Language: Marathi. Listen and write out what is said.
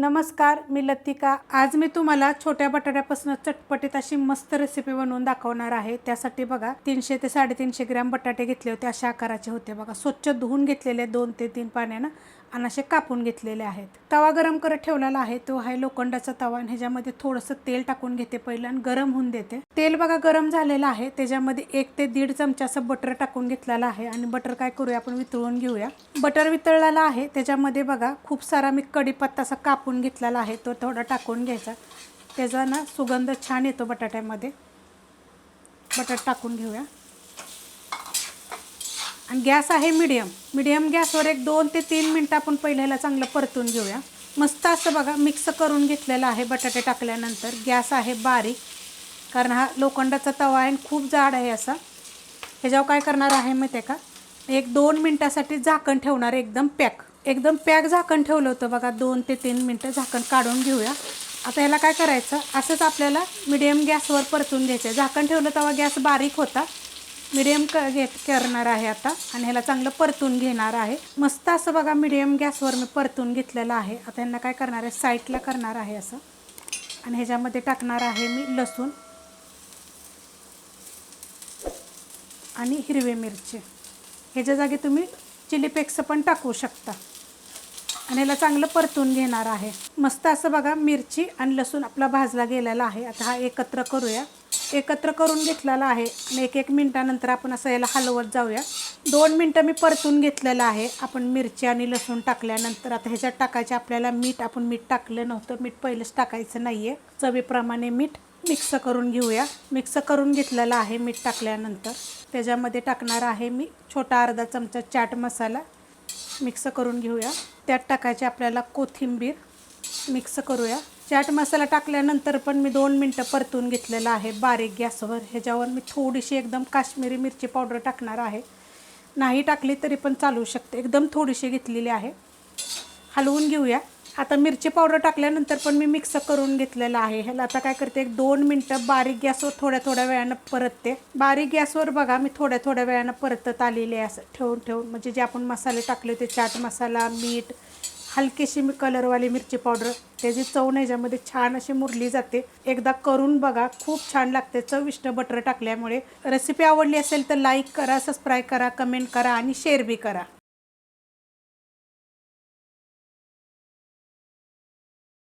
नमस्कार मी लतिका. आज मी तुम्हाला छोट्या बटाट्यापासून चटपटीत अशी मस्त रेसिपी बनवून दाखवणार आहे. त्यासाठी बघा तीनशे ते साडेतीनशे ग्रॅम बटाटे घेतले होते. अशा आकाराचे होते बघा. स्वच्छ धुवून घेतलेले दोन ते तीन पाण्यानं. आणि असे कापून घेतलेले आहेत. तवा गरम करत ठेवलेला आहे. तो आहे लोखंडाचा तवा आणि ह्याच्यामध्ये थोडंसं तेल टाकून घेते पहिलं आणि गरम होऊन देते. तेल बघा गरम झालेलं आहे. त्याच्यामध्ये एक ते दीड चमचा असं बटर टाकून घेतलेला आहे. आणि बटर काय करूया आपण वितळून घेऊया. बटर वितळलेला आहे. त्याच्यामध्ये बघा खूप सारा मी कढीपत्ता असा कापून घेतलेला आहे. तो थोडा टाकून घ्यायचा. त्याचा ना सुगंध छान येतो बटाट्यामध्ये. बटर टाकून घेऊया. आणि गॅस आहे मिडियम मिडियम गॅसवर एक दोन ते तीन मिनटं आपण पहिल्याला चांगलं परतून घेऊया. मस्त असं बघा मिक्स करून घेतलेलं आहे बटाटे टाकल्यानंतर. गॅस आहे बारीक कारण हा लोखंडाचा तवा आहे आणि खूप जाड आहे असा. ह्याच्यावर काय करणार आहे माहिती आहे का? एक दोन मिनटासाठी झाकण ठेवणार एकदम पॅक. एकदम पॅक झाकण ठेवलं होतं बघा दोन ते तीन मिनटं झाकण काढून घेऊया. आता ह्याला काय करायचं? असंच आपल्याला मिडियम गॅसवर परतून घ्यायचं झाकण ठेवलं तेव्हा गॅस बारीक होता. मिडियम क घेत करणार आहे आता आणि ह्याला चांगलं परतून घेणार आहे. मस्त असं बघा मिडियम गॅसवर मी परतून घेतलेलं आहे. आता ह्यांना काय करणार आहे? साईडला करणार आहे असं. आणि ह्याच्यामध्ये टाकणार आहे मी लसूण आणि हिरवे मिरची. ह्याच्या जागी तुम्ही चिली पेक्स पण टाकू शकता. आणि ह्याला चांगलं परतून घेणार आहे. मस्त असं बघा मिरची आणि लसूण आपला भाजला गेलेला आहे. आता हा एकत्र करूया. एकत्र करून घेतलेला आहे. आणि एक एक मिनटानंतर आपण असं याला हलवत जाऊया. दोन मिनटं मी परतून घेतलेलं आहे. आपण मिरची आणि लसूण टाकल्यानंतर आता ह्याच्यात टाकायचे आपल्याला मीठ. आपण मीठ टाकलं नव्हतं. मीठ पहिलंच टाकायचं नाही आहे चवीप्रमाणे मीठ मिक्स करून घेऊया. मिक्स करून घेतलेलं आहे मीठ टाकल्यानंतर. त्याच्यामध्ये टाकणार आहे मी छोटा अर्धा चमचा चाट मसाला. मिक्स करून घेऊया. त्यात टाकायचे आपल्याला कोथिंबीर. मिक्स करूया. चाट मसाला टाकल्यानंतर पण मी दोन मिनटं परतून घेतलेला आहे. बारीक गॅसवर. ह्याच्यावर मी थोडीशी एकदम काश्मीरी मिरची पावडर टाकणार आहे. नाही टाकली तरी पण चालू शकते. एकदम थोडीशी घेतलेली आहे. हलवून घेऊया. आता मिरची पावडर टाकल्यानंतर पण मी मिक्स करून घेतलेलं आहे. ह्याला आता काय करते एक दोन मिनटं बारीक गॅसवर थोड्या थोड्या वेळानं परतते. बारीक गॅसवर बघा मी थोड्या थोड्या वेळानं परतत आलेली आहे असं. ठेवून ठेवून. म्हणजे जे आपण मसाले टाकले होते चाट मसाला मीठ हलकीशी मी कलरवाली मिरची पावडर त्याची चव नाही ज्यामध्ये छान अशी मुरली जाते. एकदा करून बघा खूप छान लागते. चविष्ट बटर टाकल्यामुळे. रेसिपी आवडली असेल तर लाईक करा सबस्क्राईब करा कमेंट करा आणि शेअर बी करा.